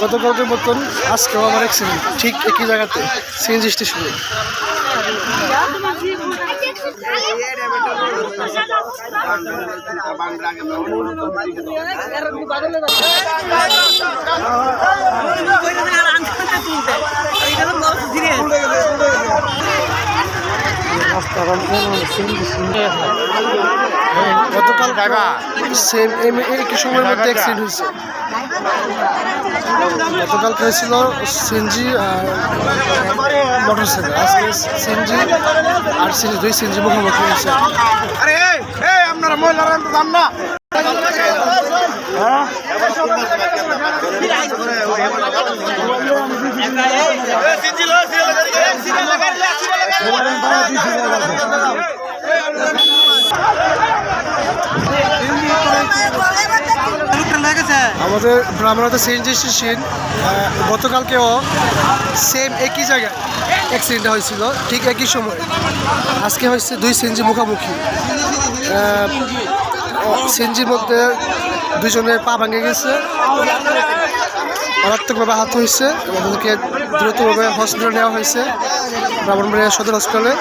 গতকালকের মতন আজকেও আমার অ্যাক্সিডেন্ট ঠিক একই জায়গাতে সিএনজি স্টেশনে গতকাল সেম একই সময়ের মধ্যে অ্যাক্সিডেন্ট হয়েছে। গতকালকে হয়েছিল সিএনজি আর মোটরসাইকেল আজকে সিএনজি আর সিএনজি দুই সিএনজি মুখোমুখি হয়েছে। আপনারা মহিলারা দাম না। আমাদের ব্রাহ্মণতে সিএনজি স্টেশন গতকালকেও সেম একই জায়গায় অ্যাক্সিডেন্ট হয়েছিল, ঠিক একই সময়। আজকে হয়েছে দুই সিএনজি মুখোমুখি। সিএনজির মধ্যে দুজনের পা ভেঙে গেছে। মারাত্মকভাবে আহত হয়েছে ওদেরকে দ্রুতভাবে হসপিটালে নেওয়া হয়েছে, ব্রাহ্মণবাড়িয়া সদর হসপিটালে